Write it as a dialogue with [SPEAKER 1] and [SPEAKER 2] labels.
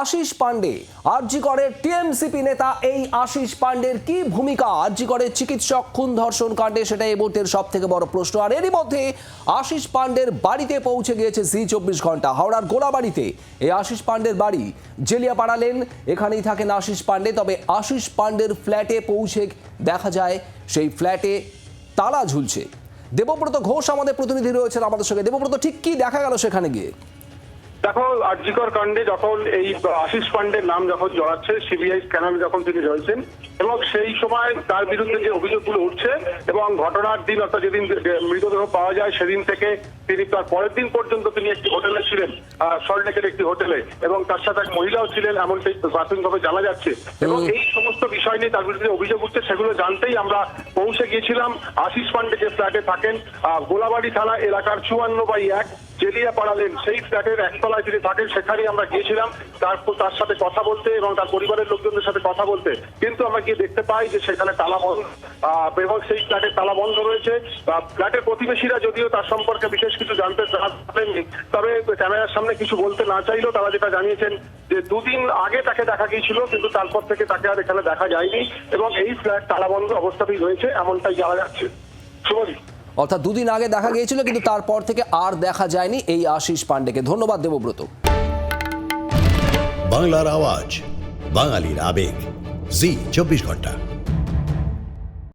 [SPEAKER 1] আশিস পান্ডে আরজিকরের টিএমসিপি নেতা, এই আশিস পাণ্ডের কি ভূমিকা? আরজিকরের চিকিৎসক খুন ধর্ষণ কাণ্ডে সেটা এই মুহূর্তের সব থেকে বড় প্রশ্ন। আর এরই মধ্যে আশিস পান্ডের বাড়িতে পৌঁছে গিয়েছে জি চব্বিশ ঘণ্টা। হাওড়ার গোলাবাড়িতে এই আশিস পান্ডের বাড়ি। জেলিয়া পাড়ালেন এখানেই থাকেন আশিস পান্ডে তবে আশিস পান্ডের ফ্ল্যাটে পৌঁছে দেখা যায়, সেই ফ্ল্যাটে তালা ঝুলছে। দেবব্রত ঘোষ আমাদের প্রতিনিধি রয়েছেন আমাদের সঙ্গে। দেবব্রত, ঠিক কি দেখা গেল সেখানে গিয়ে?
[SPEAKER 2] দেখো আর্জিকর কাণ্ডে যখন এই আশিস পান্ডের নাম যখন জড়াচ্ছে সিবিআই স্ক্যানার যখন তিনি রয়েছেন এবং সেই সময় তার বিরুদ্ধে যে অভিযোগগুলো উঠছে এবং ঘটনার দিন অর্থাৎ যেদিন মৃতদেহ পাওয়া যায় সেদিন থেকে তিনি তার পরের দিন পর্যন্ত তিনি একটি হোটেলে ছিলেন সল্টলেকের একটি হোটেলে এবং তার সাথে এক মহিলাও ছিলেন এমনটাই প্রাথমিকভাবে জানা যাচ্ছে। এবং এই সমস্ত বিষয় নিয়ে তার বিরুদ্ধে অভিযোগ উঠছে সেগুলো জানতেই আমরা পৌঁছে গিয়েছিলাম। আশিস পান্ডে যে ফ্ল্যাটে থাকেন গোলাবাড়ি থানা এলাকার চুয়ান্ন বাই এক জেলিয়া পাড়ালেন। সেই ফ্ল্যাটের একতলায় তিনি থাকেন, সেখানেই আমরা গিয়েছিলাম। তার তার সাথে কথা বলতে এবং তার পরিবারের লোকজনদের সাথে কথা বলতে। কিন্তু আমরা গিয়ে দেখতে পাই যে সেখানে তালা বন্ধ। এবং সেই ফ্ল্যাটের তালা বন্ধ রয়েছে। ফ্ল্যাটের প্রতিবেশীরা যদিও তার সম্পর্কে বিশেষ কিছু জানতে পারেননি, তবে ক্যামেরার সামনে কিছু বলতে না চাইলেও তারা যেটা জানিয়েছেন যে দুদিন আগে তাকে দেখা গিয়েছিল, কিন্তু তারপর থেকে তাকে আর এখানে দেখা যায়নি। এবং এই ফ্ল্যাট তালা বন্ধ অবস্থাতেই রয়েছে, এমনটাই জানা যাচ্ছে। শুভজিৎ।
[SPEAKER 1] অর্থাৎ দুদিন আগে দেখা গিয়েছিল, কিন্তু তারপর থেকে আর দেখা যায়নি এই আশিস পান্ডেকে ধন্যবাদ দেবব্রত।
[SPEAKER 3] বাংলার আওয়াজ, বাঙালির আবেগ। জি, চব্বিশ ঘণ্টা।